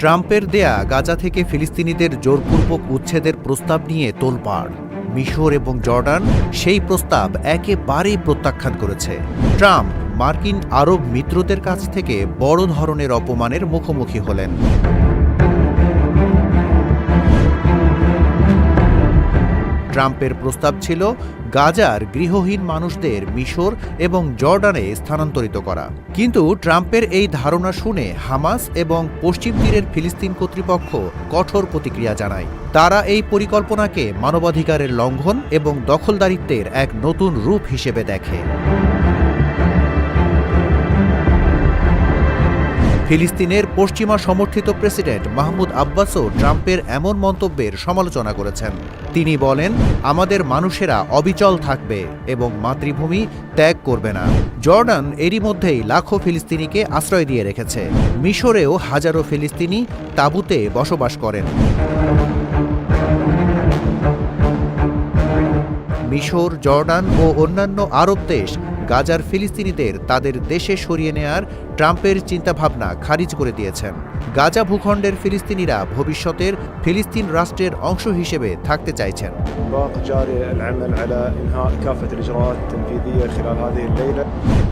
ট্রাম্পের দেয়া গাজা থেকে ফিলিস্তিনিদের জোরপূর্বক উচ্ছেদের প্রস্তাব নিয়ে তোলপাড়। মিশর এবং জর্ডান সেই প্রস্তাব একেবারেই প্রত্যাখ্যান করেছে। ট্রাম্প মার্কিন আরব মিত্রদের কাছ থেকে বড় ধরনের অপমানের মুখোমুখি হলেন। ট্রাম্পের প্রস্তাব ছিল গাজার গৃহহীন মানুষদের মিশর এবং জর্ডানে স্থানান্তরিত করা। কিন্তু ট্রাম্পের এই ধারণা শুনে হামাস এবং পশ্চিম তীরের ফিলিস্তিন কর্তৃপক্ষ কঠোর প্রতিক্রিয়া জানায়। তারা এই পরিকল্পনাকে মানবাধিকারের লঙ্ঘন এবং দখলদারিত্বের এক নতুন রূপ হিসেবে দেখে। ফিলিস্তিনের পশ্চিমা সমর্থিত প্রেসিডেন্ট মাহমুদ আব্বাসও ট্রাম্পের এমন মন্তব্যের সমালোচনা করেছেন। তিনি বলেন, আমাদের মানুষেরা অবিচল থাকবে এবং মাতৃভূমি ত্যাগ করবে না। জর্ডান এরই মধ্যেই লাখো ফিলিস্তিনিকে আশ্রয় দিয়ে রেখেছে। মিশরেও হাজারো ফিলিস্তিনি তাঁবুতে বসবাস করেন। মিশর, জর্ডান ও অন্যান্য আরব দেশ গাজার ফিলিস্তিনিদের তাদের দেশে সরিয়ে নেয়ার ট্রাম্পের চিন্তাভাবনা খারিজ করে দিয়েছেন। গাজা ভূখণ্ডের ফিলিস্তিনিরা ভবিষ্যতের ফিলিস্তিন রাষ্ট্রের অংশ হিসেবে থাকতে চাইছেন।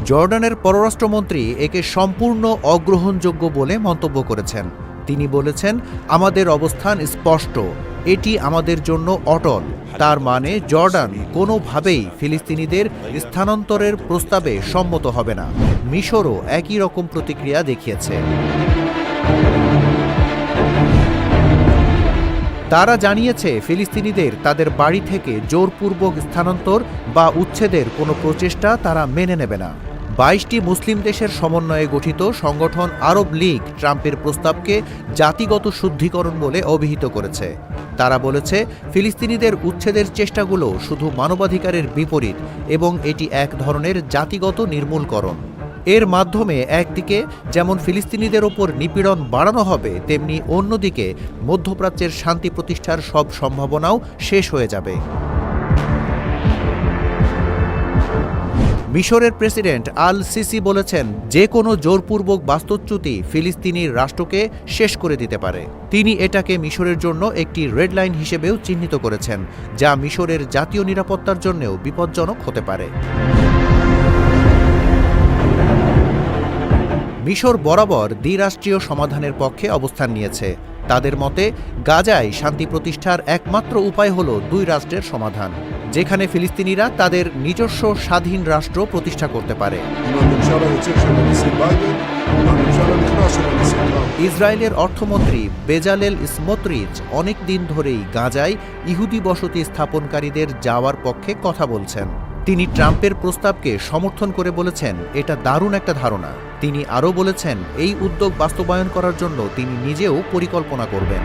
জর্ডানের পররাষ্ট্রমন্ত্রী একে সম্পূর্ণ অগ্রহণযোগ্য বলে মন্তব্য করেছেন। তিনি বলেছেন আমাদের অবস্থান স্পষ্ট। এটি আমাদের জন্য অটল। তার মানে জর্ডান কোনোভাবেই ফিলিস্তিনিদের স্থানান্তরের প্রস্তাবে সম্মত হবে না। মিশরও একই রকম প্রতিক্রিয়া দেখিয়েছে। তারা জানিয়েছে ফিলিস্তিনিদের তাদের বাড়ি থেকে জোরপূর্বক স্থানান্তর বা উচ্ছেদের কোনো প্রচেষ্টা তারা মেনে নেবে না। বাইশটি মুসলিম দেশের সমন্বয়ে গঠিত সংগঠন আরব লীগ ট্রাম্পের প্রস্তাবকে জাতিগত শুদ্ধিকরণ বলে অভিহিত করেছে। তারা বলেছে, ফিলিস্তিনিদের উচ্ছেদের চেষ্টাগুলো শুধু মানবাধিকারের বিপরীত এবং এটি এক ধরনের জাতিগত নির্মূলকরণ। এর মাধ্যমে একদিকে যেমন ফিলিস্তিনিদের ওপর নিপীড়ন বাড়ানো হবে, তেমনি অন্যদিকে মধ্যপ্রাচ্যের শান্তি প্রতিষ্ঠার সব সম্ভাবনাও শেষ হয়ে যাবে। মিশরের প্রেসিডেন্ট আল সিসি বলেছেন, যে কোনো জোরপূর্বক বাস্তুচ্যুতি ফিলিস্তিনির রাষ্ট্রকে শেষ করে দিতে পারে। তিনি এটাকে মিশরের জন্য একটি রেড লাইন হিসেবেও চিহ্নিত করেছেন, যা মিশরের জাতীয় নিরাপত্তার জন্যও বিপজ্জনক হতে পারে। মিশর বরাবর দ্বিরাষ্ট্রীয় সমাধানের পক্ষে অবস্থান নিয়েছে। তাদের মতে, গাজায় শান্তি প্রতিষ্ঠার একমাত্র উপায় হল দুই রাষ্ট্রের সমাধান। যেখানে ফিলিস্তিনিরা তাদের নিজস্ব স্বাধীন রাষ্ট্র প্রতিষ্ঠা করতে পারে। ইসরায়েলের অর্থমন্ত্রী বেজালেল ইসমত্রিজ অনেক দিন ধরেই গাজায় ইহুদি বসতি স্থাপনকারীদের যাওয়ার পক্ষে কথা বলছেন। তিনি ট্রাম্পের প্রস্তাবকে সমর্থন করে বলেছেন, এটা দারুণ একটা ধারণা। তিনি আরও বলেছেন, এই উদ্যোগ বাস্তবায়ন করার জন্য তিনি নিজেও পরিকল্পনা করবেন।